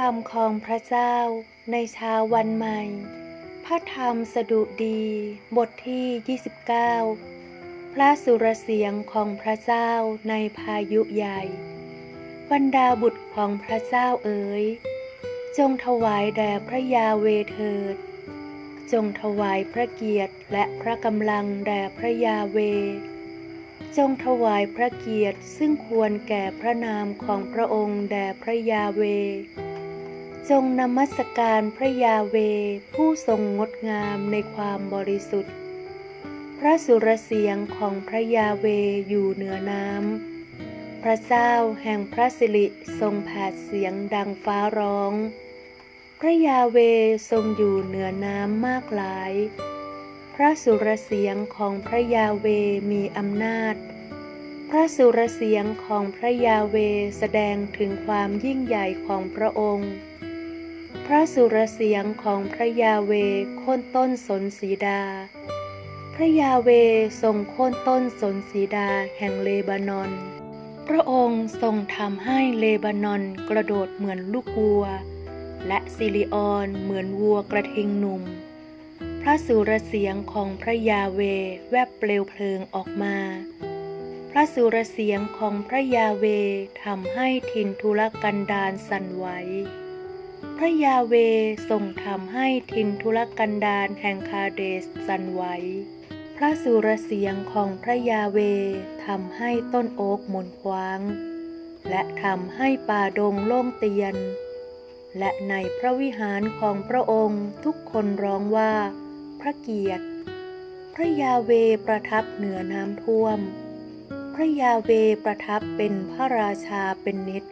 รรมของพระเจ้าในเช้าวันใหม่ พระธรรมสดุดีบทที่ 29 พระสุรเสียงของพระเจ้าในพายุใหญ่ บรรดาบุตรของพระเจ้าเอ๋ย จงถวายแด่พระยาเวเถิด จงถวายพระเกียรติและพระกำลังแด่พระยาเว จงถวายพระเกียรติซึ่งควรแก่พระนามของพระองค์แด่พระยาเว จงนมัสการพระยาเวผู้ทรงงดงามในความบริสุทธิ์ พระสุรเสียงของพระยาเวอยู่เหนือน้ำ พระเจ้าแห่งพระสิริทรงแผดเสียงดังฟ้าร้อง พระยาเวทรงอยู่เหนือน้ำมากหลาย พระสุรเสียงของพระยาเวมีอำนาจ พระสุรเสียงของพระยาเวแสดงถึงความยิ่งใหญ่ของพระองค์ พระสุรเสียงของพระยาเวโค่นต้นสนสีดา พระยาเวทรงโค่นต้นสนสีดาแห่งเลบานอน พระองค์ทรงทำให้เลบานอนกระโดดเหมือนลูกวัว และซิลิออนเหมือนวัวกระทิงหนุ่ม พระสุรเสียงของพระยาเวแวบเปลวเพลิงออกมา พระสุรเสียงของพระยาเวทำให้ทินทุรกันดารสั่นไหว พระยาเวทรงทำให้ทินทุรกันดารแห่งคาเดสสันไหว พระสุรเสียงของพระยาเวทำให้ต้นโอ๊กหมุนคว้าง และทำให้ป่าดงโล่งเตียน และในพระวิหารของพระองค์ทุกคนร้องว่า พระเกียรติ พระยาเวประทับเหนือน้ำท่วม พระยาเวประทับเป็นพระราชาเป็นนิจ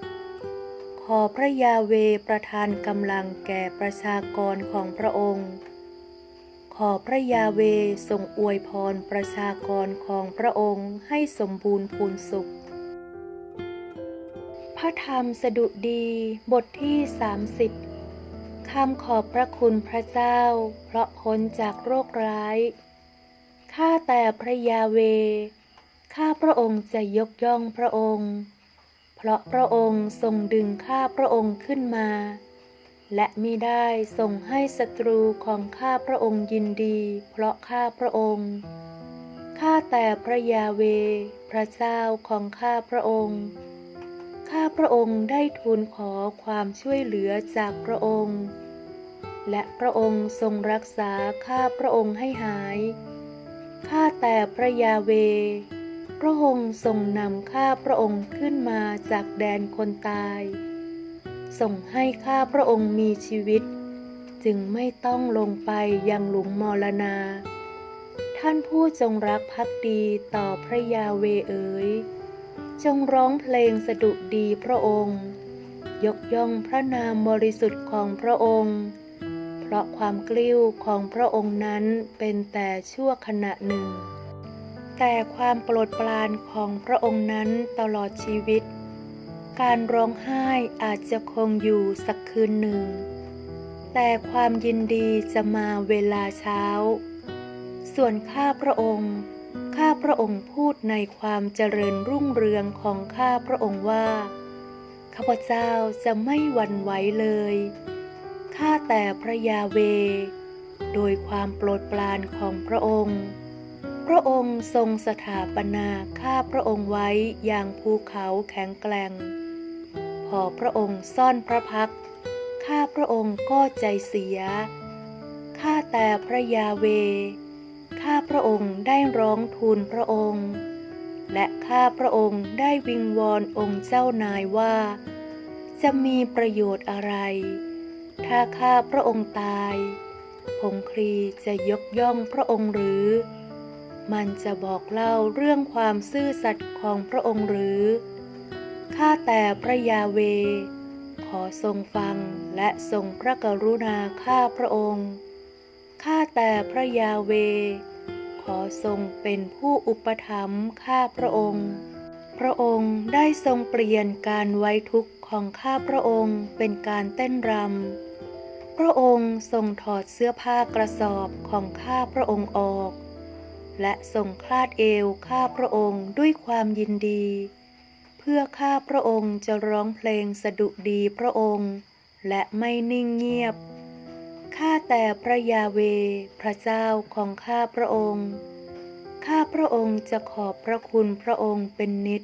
ขอพระยาเวประทานกำลังแก่ประชากรของพระองค์ ขอพระยาเวทรงอวยพรประชากรของพระองค์ให้สมบูรณ์พูนสุข พระธรรมสดุดีบทที่ 30คำขอบพระคุณพระเจ้า เพราะพ้นจากโรคร้าย ข้าแต่พระยาเว ข้าพระองค์จะยกย่องพระองค์ ราะพระองค์ทรงดึงข้าพระองค์ขึ้นมา และมิได้ทรงให้ศัตรูของข้าพระองค์ยินดี เพราะข้าพระองค์ข้าแต่พระยาเว พระเจ้าของข้าพระองค์ข้าพระองค์ได้ทูลขอความช่วยเหลือจากพระองค์ และพระองค์ทรงรักษาข้าพระองค์ให้หาย ข้าแต่พระยาเว พระองค์ทรงนำข้าพระองค์ขึ้นมาจากแดนคนตาย ส่งให้ข้าพระองค์มีชีวิต จึงไม่ต้องลงไปยังหลุมมรณา ท่านผู้จงรักภักดีต่อพระยาเวเอ๋ย จงร้องเพลงสดุดีพระองค์ ยกย่องพระนามบริสุทธิ์ของพระองค์ เพราะความกลิ้วของพระองค์นั้นเป็นแต่ชั่วขณะหนึ่ง แต่ความโปรดปรานของพระองค์นั้นตลอดชีวิต การร้องไห้อาจจะคงอยู่สักคืนหนึ่ง แต่ความยินดีจะมาเวลาเช้า ส่วนข้าพระองค์ข้าพระองค์พูดในความเจริญรุ่งเรืองของข้าพระองค์ว่า ข้าพเจ้าจะไม่หวั่นไหวเลย ข้าแต่พระยาเว โดยความโปรดปรานของพระองค์ พระองค์ทรงสถาปนาข้าพระองค์ไว้อย่างภูเขาแข็งแกร่ง พอพระองค์ซ่อนพระพัก ข้าพระองค์ก็ใจเสีย ข้าแต่พระยาเว ข้าพระองค์ได้ร้องทูลพระองค์ และข้าพระองค์ได้วิงวอนองค์เจ้านายว่า จะมีประโยชน์อะไร ถ้าข้าพระองค์ตาย พงครีจะยกย่องพระองค์หรือ มันจะบอกเล่าเรื่องความซื่อสัตย์ของพระองค์หรือ ข้าแต่พระยาเว ขอทรงฟังและทรงพระกรุณาข้าพระองค์ ข้าแต่พระยาเว ขอทรงเป็นผู้อุปถัมภ์ข้าพระองค์ พระองค์ได้ทรงเปลี่ยนการไว้ทุกข์ของข้าพระองค์เป็นการเต้นรำ พระองค์ทรงถอดเสื้อผ้ากระสอบของข้าพระองค์ออก และทรงคลาดเอวข้าพระองค์ด้วยความยินดี เพื่อข้าพระองค์จะร้องเพลงสดุดีพระองค์ และไม่นิ่งเงียบ ข้าแต่พระยาเว พระเจ้าของข้าพระองค์ ข้าพระองค์จะขอบพระคุณพระองค์เป็นนิด